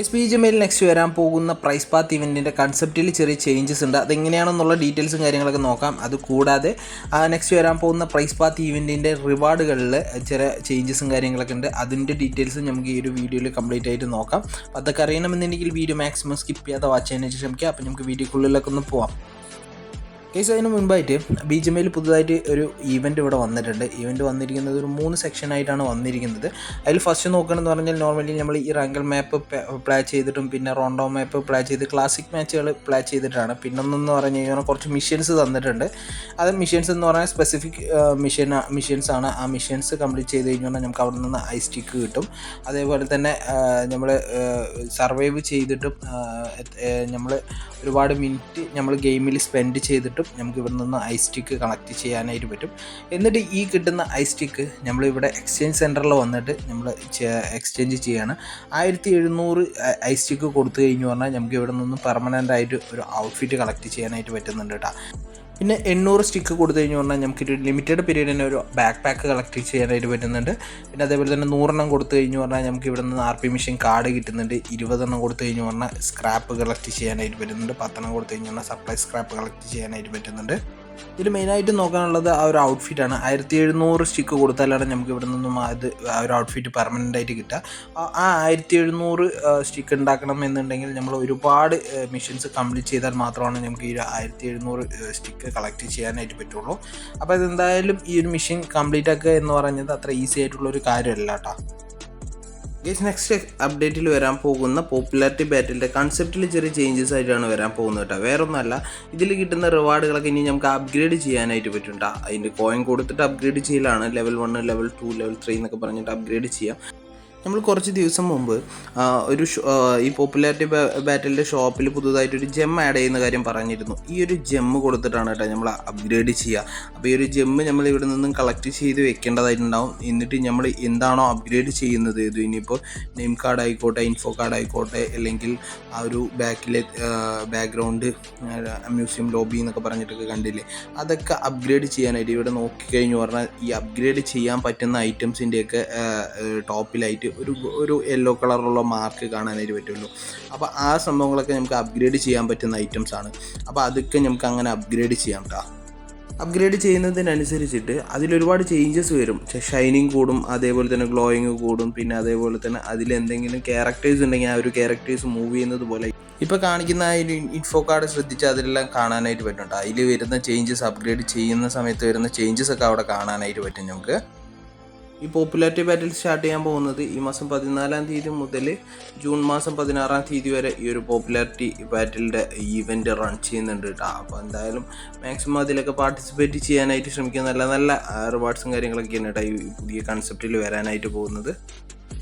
S P Gmail next വരാൻ പോകുന്ന prize path ഇവന്റിന്റെ കൺസെപ്റ്റിൽ ചെറിയ ചേഞ്ചസ് ഉണ്ട്. അതെങ്ങനെയാണെന്നുള്ള ഡീറ്റെയിൽസും കാര്യങ്ങളൊക്കെ നോക്കാം. അത് കൂടാതെ നെക്സ്റ്റ് വരാൻ പോകുന്ന പ്രൈസ് പാത്ത് ഇവന്റിന്റെ റിവാർഡുകളിൽ ചില ചേഞ്ചസും കാര്യങ്ങളൊക്കെ ഉണ്ട്. അതിന്റെ ഡീറ്റെയിൽസും നമുക്ക് ഈ ഒരു വീഡിയോയിൽ കംപ്ലീറ്റ് ആയിട്ട് നോക്കാം. അപ്പോൾ അതൊക്കെ അറിയണമെന്നുണ്ടെങ്കിൽ വീഡിയോ മാക്സിമം സ്കിപ്പ് ചെയ്യാതെ വാച്ച് ചെയ്യാനായിട്ട് ശ്രമിക്കുക. അപ്പോൾ നമുക്ക് വീഡിയോക്കുള്ളിലൊക്കെ ഒന്ന് പോവാം. കേസ് അതിന് മുൻപായിട്ട് ബി ജി എമ്മയിൽ പുതുതായിട്ട് ഒരു ഈവന്റ് ഇവിടെ വന്നിട്ടുണ്ട്. ഈവന്റ് വന്നിരിക്കുന്നത് ഒരു മൂന്ന് സെക്ഷനായിട്ടാണ് വന്നിരിക്കുന്നത്. അതിൽ ഫസ്റ്റ് നോക്കുകയാണെന്ന് പറഞ്ഞാൽ നോർമലി നമ്മൾ ഈ റാങ്കൽ മാപ്പ് പ്ലേ ചെയ്തിട്ടും പിന്നെ റോണ്ടോ മാപ്പ് പ്ലേ ചെയ്ത് ക്ലാസിക് മാച്ചുകൾ പ്ലേ ചെയ്തിട്ടാണ്. പിന്നൊന്നെന്ന് പറഞ്ഞു കഴിഞ്ഞാൽ കുറച്ച് മിഷൻസ് തന്നിട്ടുണ്ട്. അത് മിഷൻസ് എന്ന് പറഞ്ഞാൽ സ്പെസിഫിക് മിഷൻ മിഷൻസ് ആണ്. ആ മിഷൻസ് കംപ്ലീറ്റ് ചെയ്ത് കഴിഞ്ഞാൽ നമുക്ക് അവിടെ നിന്ന് ഐ സ്റ്റിക്ക് കിട്ടും. അതേപോലെ തന്നെ നമ്മൾ സർവൈവ് ചെയ്തിട്ടും നമ്മൾ ഒരുപാട് മിനിറ്റ് നമ്മൾ ഗെയിമിൽ സ്പെൻഡ് ചെയ്തിട്ടും നമുക്ക് ഇവിടെ നിന്ന് ഐ സ്റ്റിക്ക് കണക്ട് ചെയ്യാനായിട്ട് പറ്റും. എന്നിട്ട് ഈ കിട്ടുന്ന ഐ സ്റ്റിക്ക് നമ്മളിവിടെ എക്സ്ചേഞ്ച് സെന്ററിൽ വന്നിട്ട് നമ്മൾ എക്സ്ചേഞ്ച് ചെയ്യാണ്. ആയിരത്തി എഴുന്നൂറ് ഐ സ്റ്റിക്ക് കൊടുത്തു കഴിഞ്ഞു പറഞ്ഞാൽ നമുക്ക് ഇവിടെ നിന്ന് പെർമനന്റ് ആയിട്ട് ഒരു ഔട്ട്ഫിറ്റ് കളക്ട് ചെയ്യാനായിട്ട് പറ്റുന്നുണ്ട് കേട്ടോ. പിന്നെ എണ്ണൂറ് സ്റ്റിക്ക് കൊടുത്തു കഴിഞ്ഞു പറഞ്ഞാൽ നമുക്കൊരു ലിമിറ്റഡ് പീരീഡിന് ഒരു ബാക്ക് പാക്ക് കളക്ട് ചെയ്യാനായിട്ട് പറ്റുന്നുണ്ട്. പിന്നെ അതേപോലെ തന്നെ നൂറെണ്ണം കൊടുത്തു കഴിഞ്ഞു പറഞ്ഞാൽ നമുക്ക് ഇവിടെ നിന്ന് ആർ പി മിഷൻ കാർഡ് കിട്ടുന്നുണ്ട്. ഇരുപതെണ്ണം കൊടുത്തു കഴിഞ്ഞു പറഞ്ഞാൽ സ്ക്രാപ്പ് കളക്ട് ചെയ്യാനായിട്ട് പറ്റുന്നുണ്ട്. പത്തെണ്ണം കൊടുത്തു കഴിഞ്ഞു പറഞ്ഞാൽ സപ്ലൈ സ്ക്രാപ്പ് കളക്ട് ചെയ്യാനായിട്ട് പറ്റുന്നുണ്ട്. ഇതിൽ മെയിനായിട്ട് നോക്കാനുള്ളത് ആ ഒരു ഔട്ട്ഫിറ്റാണ് ആയിരത്തി എഴുന്നൂറ് സ്റ്റിക്ക് കൊടുത്താലാണ് നമുക്ക് ഇവിടെ നിന്നും അത് ആ ഒരു ഔട്ട്ഫിറ്റ് പെർമനന്റ് ആയിട്ട് കിട്ടുക. ആ- ആയിരത്തി എഴുന്നൂറ് സ്റ്റിക്ക് ഉണ്ടാക്കണം എന്നുണ്ടെങ്കിൽ നമ്മൾ ഒരുപാട് മിഷൻസ് കംപ്ലീറ്റ് ചെയ്താൽ മാത്രമാണ് നമുക്ക് ഈ ആയിരത്തി എഴുന്നൂറ് സ്റ്റിക്ക് കളക്ട് ചെയ്യാനായിട്ട് പറ്റുള്ളൂ. അപ്പോൾ അതെന്തായാലും ഈ ഒരു മിഷൻ കംപ്ലീറ്റ് ആക്കുക എന്ന് പറയുന്നത് അത്ര ഈസി ആയിട്ടുള്ള ഒരു കാര്യമല്ല കേട്ടോ. ഗേസ് നെക്സ്റ്റ് അപ്ഡേറ്റിൽ വരാൻ പോകുന്ന പോപ്പുലാരിറ്റി ബാറ്റിന്റെ കൺസെപ്റ്റിൽ ചെറിയ ചേഞ്ചസ് ആയിട്ടാണ് വരാൻ പോകുന്നത് കേട്ടോ. വേറെ ഒന്നല്ല ഇതിൽ കിട്ടുന്ന റിവാർഡുകളൊക്കെ ഇനി നമുക്ക് അപ്ഗ്രേഡ് ചെയ്യാനായിട്ട് പറ്റും കേട്ടോ അതിന്റെ കോയിൻ കൊടുത്തിട്ട് അപ്ഗ്രേഡ് ചെയ്യലാണ്. Level one level two level three എന്നൊക്കെ പറഞ്ഞിട്ട് അപ്ഗ്രേഡ് ചെയ്യാം. നമ്മൾ കുറച്ച് ദിവസം മുമ്പ് ഒരു ഈ പോപ്പുലാരിറ്റി ബാറ്റലിന്റെ ഷോപ്പിൽ പുതുതായിട്ട് ഒരു ജെം ആഡ് ചെയ്യുന്ന കാര്യം പറഞ്ഞിരുന്നു. ഈ ഒരു ജെം കൊടുത്തിട്ടാണ് കേട്ടോ നമ്മൾ അപ്ഗ്രേഡ് ചെയ്യുക അപ്പോൾ ഈ ഒരു ജെം നമ്മൾ ഇവിടെ നിന്നും കളക്ട് ചെയ്ത് വെക്കേണ്ടതായിട്ടുണ്ടാവും. എന്നിട്ട് നമ്മൾ എന്താണോ അപ്ഗ്രേഡ് ചെയ്യുന്നത് ഇത് ഇനിയിപ്പോൾ നെയിം കാർഡ് ആയിക്കോട്ടെ ഇൻഫോ കാർഡ് ആയിക്കോട്ടെ അല്ലെങ്കിൽ ആ ഒരു ബാക്കിലെ ബാക്ക്ഗ്രൗണ്ട് മ്യൂസിയം ലോബി എന്നൊക്കെ പറഞ്ഞിട്ടൊക്കെ കണ്ടില്ലേ? അതൊക്കെ അപ്ഗ്രേഡ് ചെയ്യാനായിട്ട് ഇവിടെ നോക്കിക്കഴിഞ്ഞു പറഞ്ഞാൽ ഈ അപ്ഗ്രേഡ് ചെയ്യാൻ പറ്റുന്ന ഐറ്റംസിന്റെയൊക്കെ ടോപ്പിലായിട്ട് ഒരു ഒരു യെല്ലോ കളറുള്ള മാർക്ക് കാണാനായിട്ട് പറ്റുള്ളൂ. അപ്പോൾ ആ സംഭവങ്ങളൊക്കെ നമുക്ക് അപ്ഗ്രേഡ് ചെയ്യാൻ പറ്റുന്ന ഐറ്റംസ് ആണ്. അപ്പോൾ അതൊക്കെ നമുക്ക് അങ്ങനെ അപ്ഗ്രേഡ് ചെയ്യാം കേട്ടോ അപ്ഗ്രേഡ് ചെയ്യുന്നതിനനുസരിച്ചിട്ട് അതിലൊരുപാട് ചേഞ്ചസ് വരും. ഷൈനിങ് കൂടും അതേപോലെ തന്നെ ഗ്ലോയിങ് കൂടും പിന്നെ അതേപോലെ തന്നെ അതിലെന്തെങ്കിലും ക്യാരക്ടേഴ്സ് ഉണ്ടെങ്കിൽ ആ ഒരു ക്യാരക്ടേഴ്സ് മൂവ് ചെയ്യുന്നത് പോലെ. ഇപ്പോൾ കാണിക്കുന്ന ആ ഒരു ഇൻഫോ കാർഡ് ശ്രദ്ധിച്ച് അതിലെല്ലാം കാണാനായിട്ട് പറ്റും അതിൽ വരുന്ന ചേഞ്ചസ് അപ്ഗ്രേഡ് ചെയ്യുന്ന സമയത്ത് വരുന്ന ചേഞ്ചസ് ഒക്കെ അവിടെ കാണാനായിട്ട് പറ്റും നമുക്ക്. ഈ പോപ്പുലാരിറ്റി ബാറ്റിൽ സ്റ്റാർട്ട് ചെയ്യാൻ പോകുന്നത് ഈ മാസം പതിനാലാം തീയതി മുതൽ ജൂൺ മാസം പതിനാറാം തീയതി വരെ ഈ ഒരു പോപ്പുലാരിറ്റി ബാറ്റിലിന്റെ ഈവന്റ് റൺ ചെയ്യുന്നുണ്ട് കേട്ടോ അപ്പോൾ എന്തായാലും മാക്സിമം അതിലൊക്കെ പാർട്ടിസിപ്പേറ്റ് ചെയ്യാനായിട്ട് ശ്രമിക്കുക. നല്ല നല്ല റിവാർഡ്സും കാര്യങ്ങളൊക്കെയാണ് കേട്ടോ ഈ പുതിയ കൺസെപ്റ്റിൽ വരാനായിട്ട് പോകുന്നത്.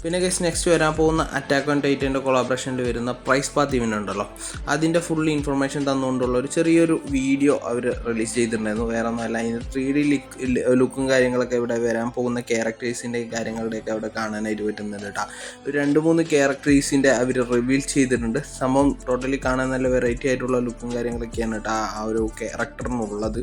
പിന്നെ ഗസ് നെക്സ്റ്റ് വരാൻ പോകുന്ന അറ്റാക്ക് ഓൺ ടൈറ്റന്റെ കൊളാബറേഷനിൽ വരുന്ന പ്രൈസ് പാത്ത് ഇവന്റ് ഉണ്ടല്ലോ. അതിന്റെ ഫുൾ ഇൻഫർമേഷൻ തന്നുകൊണ്ടുള്ള ഒരു ചെറിയൊരു വീഡിയോ അവർ റിലീസ് ചെയ്തിട്ടുണ്ടായിരുന്നു. വേറെ ഒന്നുമല്ല അതിന് ത്രീ ഡി ലുക്കും കാര്യങ്ങളൊക്കെ ഇവിടെ വരാൻ പോകുന്ന ക്യാരക്ടേഴ്സിന്റെ കാര്യങ്ങളുടെയൊക്കെ അവിടെ കാണാനായിട്ട് പറ്റുന്നുണ്ട് കേട്ടോ ഒരു രണ്ട് മൂന്ന് ക്യാരക്ടേഴ്സിന്റെ അവർ റിവീൽ ചെയ്തിട്ടുണ്ട്. സംഭവം ടോട്ടലി കാണാൻ നല്ല വെറൈറ്റി ആയിട്ടുള്ള ലുക്കും കാര്യങ്ങളൊക്കെയാണ് കേട്ടോ ആ ഒരു ക്യാരക്ടറിനുള്ളത്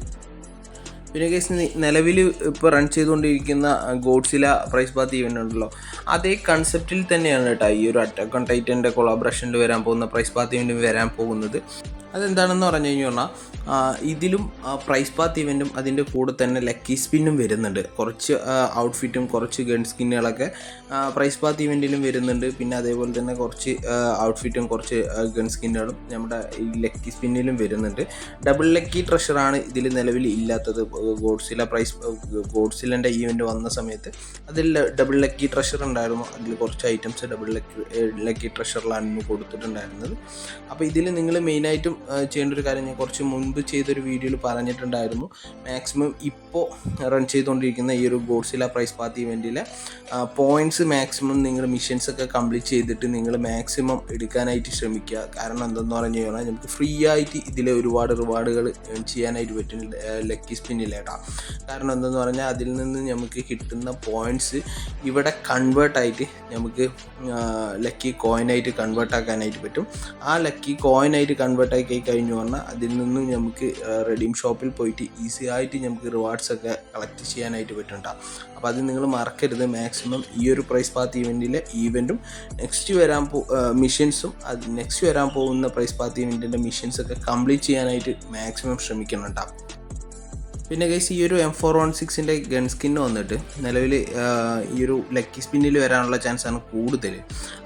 പിന്നെ കേസ് നിലവിൽ ഇപ്പോൾ റൺ ചെയ്തുകൊണ്ടിരിക്കുന്ന ഗോഡ്സില പ്രൈസ് ബാത്ത് ഈവന്റ് ഉണ്ടല്ലോ. അതേ കൺസെപ്റ്റിൽ തന്നെയാണ് കേട്ടോ ഈ ഒരു അറ്റാക്ക് ഓൺ ടൈറ്റന്റെ കൊളാബറേഷനിൽ വരാൻ പോകുന്ന പ്രൈസ് ബാത്ത് ഇവന്റ് വരാൻ പോകുന്നത്. അതെന്താണെന്ന് പറഞ്ഞു കഴിഞ്ഞു പറഞ്ഞാൽ ഇതിലും പ്രൈസ് പാത്ത് ഇവന്റും അതിന്റെ കൂടെ തന്നെ ലക്കി സ്പിന്നും വരുന്നുണ്ട്. കുറച്ച് ഔട്ട്ഫിറ്റും കുറച്ച് ഗൺ സ്കിന്നുകളൊക്കെ പ്രൈസ് പാത്ത് ഇവന്റിലും വരുന്നുണ്ട്. പിന്നെ അതേപോലെ തന്നെ കുറച്ച് ഔട്ട്ഫിറ്റും കുറച്ച് ഗൺ സ്കിന്നുകളും നമ്മുടെ ഈ ലക്കി സ്പിന്നിലും വരുന്നുണ്ട്. ഡബിൾ ലക്കി ട്രഷറാണ് ഇതിൽ നിലവിൽ ഇല്ലാത്തത്. ഗോഡ്സില പ്രൈസ് ഗോഡ്സിലന്റെ ഈവന്റ് വന്ന സമയത്ത് അതിൽ ഡബിൾ ലക്കി ട്രഷർ ഉണ്ടായിരുന്നു. അതിൽ കുറച്ച് ഐറ്റംസ് ഡബിൾ ലക്കി ലക്കി ട്രഷറിലാണ് കൊടുത്തിട്ടുണ്ടായിരുന്നത്. അപ്പോൾ ഇതിൽ നിങ്ങൾ മെയിനായിട്ടും ചെയ്യേണ്ട ഒരു കാര്യം ഞാൻ കുറച്ച് മുൻപ് ചെയ്തൊരു വീഡിയോയിൽ പറഞ്ഞിട്ടുണ്ടായിരുന്നു. മാക്സിമം ഇപ്പോൾ റൺ ചെയ്തുകൊണ്ടിരിക്കുന്ന ഈ ഒരു ഗോഡ്സില പ്രൈസ് പാത്ത് ഇവന്റിലെ പോയിന്റ്സ് മാക്സിമം നിങ്ങൾ മിഷൻസ് ഒക്കെ കംപ്ലീറ്റ് ചെയ്തിട്ട് നിങ്ങൾ മാക്സിമം എടുക്കാനായിട്ട് ശ്രമിക്കുക. കാരണം എന്തെന്ന് പറഞ്ഞു കഴിഞ്ഞാൽ നമുക്ക് ഫ്രീ ആയിട്ട് ഇതിലെ ഒരുപാട് റിവാർഡുകൾ ചെയ്യാനായിട്ട് പറ്റും ലക്കി സ്പിന്നിലേട്ടാ കാരണം എന്തെന്ന് പറഞ്ഞാൽ അതിൽ നിന്ന് നമുക്ക് കിട്ടുന്ന പോയിന്റ്സ് ഇവിടെ കൺവേർട്ടായിട്ട് നമുക്ക് ലക്കി കോയിനായിട്ട് കൺവേർട്ട് ആക്കാനായിട്ട് പറ്റും. ആ ലക്കി കോയിനായിട്ട് കൺവേർട്ട് ആയി കഴിഞ്ഞു പറഞ്ഞാൽ അതിൽ നിന്നും നമുക്ക് റെഡീം ഷോപ്പിൽ പോയിട്ട് ഈസി ആയിട്ട് നമുക്ക് റിവാർഡ്സ് ഒക്കെ കളക്ട് ചെയ്യാനായിട്ട് പറ്റുന്നുണ്ടാവും അപ്പോൾ അത് നിങ്ങൾ മറക്കരുത്. മാക്സിമം ഈ ഒരു പ്രൈസ് പാത്ത് ഈവെന്റിലെ ഈവെന്റും നെക്സ്റ്റ് വരാൻ പോ മിഷൻസും അത് നെക്സ്റ്റ് വരാൻ പോകുന്ന പ്രൈസ് പാത്ത് ഈവെന്റിന്റെ മിഷൻസ് ഒക്കെ കംപ്ലീറ്റ് ചെയ്യാനായിട്ട് മാക്സിമം ശ്രമിക്കുന്നുണ്ടാവും പിന്നെ ഗൈസ് ഈ ഒരു എം ഫോർ വൺ സിക്സിന്റെ ഗൺ സ്കിൻ വന്നിട്ട് നിലവിൽ ഈ ഒരു ലക്കി സ്പിന്നിൽ വരാനുള്ള ചാൻസ് ആണ് കൂടുതൽ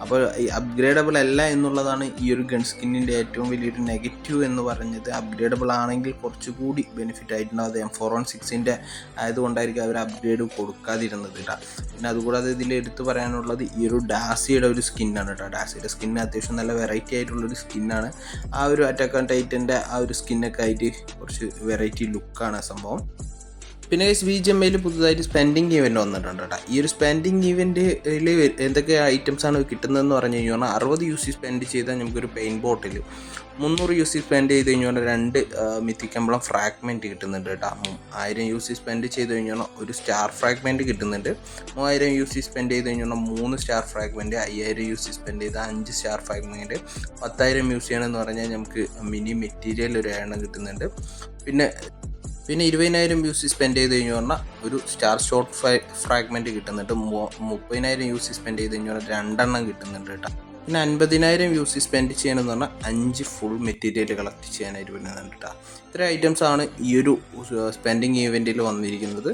അപ്പോൾ അപ്ഗ്രേഡബിൾ അല്ല എന്നുള്ളതാണ് ഈ ഒരു ഗൺ സ്കിന്നിന്റെ ഏറ്റവും വലിയൊരു നെഗറ്റീവ് എന്ന് പറഞ്ഞത്. അപ്ഗ്രേഡബിൾ ആണെങ്കിൽ കുറച്ചുകൂടി ബെനിഫിറ്റ് ആയിട്ടുണ്ടാവും എം ഫോർ വൺ സിക്സിന്റെ ആയതുകൊണ്ടായിരിക്കും അവർ അപ്ഗ്രേഡ് കൊടുക്കാതിരുന്നത് കേട്ടോ പിന്നെ അതുകൂടാതെ ഇതിൽ എടുത്തു പറയാനുള്ളത് ഈ ഒരു ഡാസിയുടെ ഒരു സ്കിന്നാണ് കേട്ടോ ഡാസിയുടെ സ്കിന്ന് അത്യാവശ്യം നല്ല വെറൈറ്റി ആയിട്ടുള്ളൊരു സ്കിന്നാണ് ആ ഒരു അറ്റാക്ക് ടൈറ്റന്റെ ആ ഒരു സ്കിന്നൊക്കെ ആയിട്ട് കുറച്ച് വെറൈറ്റി ലുക്കാണ് ആ സംഭവം പിന്നെ ഗൈസ് ബി ജി എം ഐയിൽ പുതുതായിട്ട് സ്പെൻഡിങ് ഇവന്റ് വന്നിട്ടുണ്ട് കേട്ടോ ഈ ഒരു സ്പെൻഡിങ് ഇവന്റിൽ എന്തൊക്കെ ഐറ്റംസ് ആണ് കിട്ടുന്നതെന്ന് പറഞ്ഞു കഴിഞ്ഞാൽ അറുപത് യു സി സ്പെൻഡ് ചെയ്താൽ നമുക്കൊരു പെയിൻ ബോട്ടിൽ മുന്നൂറ് യു സി സ്പെൻഡ് ചെയ്ത് കഴിഞ്ഞാൽ രണ്ട് മിത്തിക്കമ്പളം ഫ്രാഗ്മെന്റ് കിട്ടുന്നുണ്ട് കേട്ടോ ആയിരം യു സി സ്പെൻഡ് ചെയ്ത് കഴിഞ്ഞാൽ ഒരു സ്റ്റാർ ഫ്രാഗ്മെന്റ് കിട്ടുന്നുണ്ട്. മൂവായിരം യു സി സ്പെൻഡ് ചെയ്ത് കഴിഞ്ഞാൽ മൂന്ന് സ്റ്റാർ ഫ്രാഗ്മെന്റ് അയ്യായിരം യു സി സ്പെൻഡ് ചെയ്താൽ അഞ്ച് സ്റ്റാർ ഫ്രാഗ്മെന്റ് പത്തായിരം യൂസ് ആണെന്ന് പറഞ്ഞാൽ നമുക്ക് മിനി മെറ്റീരിയൽ ഒരു എണ്ണം കിട്ടുന്നുണ്ട്. പിന്നെ പിന്നെ ഇരുപതിനായിരം യു സി സ്പെൻഡ് ചെയ്ത് കഴിഞ്ഞു പറഞ്ഞാൽ ഒരു സ്റ്റാർ ഷോട്ട് ഫ്രൈ ഫ്രാഗ്മെന്റ് കിട്ടുന്നുണ്ട്. മുപ്പതിനായിരം യു സി സ്പെൻഡ് ചെയ്ത് കഴിഞ്ഞു പറഞ്ഞാൽ രണ്ടെണ്ണം കിട്ടുന്നുണ്ട് കേട്ടോ. പിന്നെ അൻപതിനായിരം യു സി സ്പെൻഡ് ചെയ്യണമെന്ന് പറഞ്ഞാൽ അഞ്ച് ഫുൾ മെറ്റീരിയൽ കളക്ട് ചെയ്യാനായിട്ട് വരുന്നുണ്ട് കേട്ടോ. ഇത്ര ഐറ്റംസ് ആണ് ഈ ഒരു സ്പെൻഡിങ് ഈവെന്റിൽ വന്നിരിക്കുന്നത്.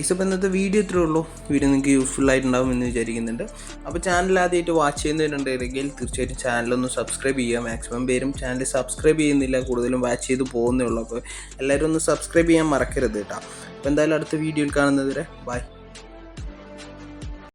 ഈസപ്പ് ഇന്നത്തെ വീഡിയോ ഇത്രേ ഉള്ളൂ. വീഡിയോ നിങ്ങൾക്ക് യൂസ്ഫുൾ ആയിട്ടുണ്ടാവും എന്ന് വിചാരിക്കുന്നുണ്ട്. അപ്പോൾ ചാനൽ ആദ്യമായിട്ട് വാച്ച് ചെയ്യുന്നവരുണ്ടെങ്കിൽ തീർച്ചയായിട്ടും ചാനലൊന്ന് സബ്സ്ക്രൈബ് ചെയ്യുക. മാക്സിമം പേരും ചാനൽ സബ്സ്ക്രൈബ് ചെയ്യുന്നില്ല കൂടുതലും വാച്ച് ചെയ്ത് പോകുന്നേ ഉള്ളൂ. അപ്പോൾ എല്ലാവരും ഒന്ന് സബ്സ്ക്രൈബ് ചെയ്യാൻ മറക്കരുത് കേട്ടോ. അപ്പോൾ എന്തായാലും അടുത്ത വീഡിയോയിൽ കാണുന്നതുവരെ ബൈ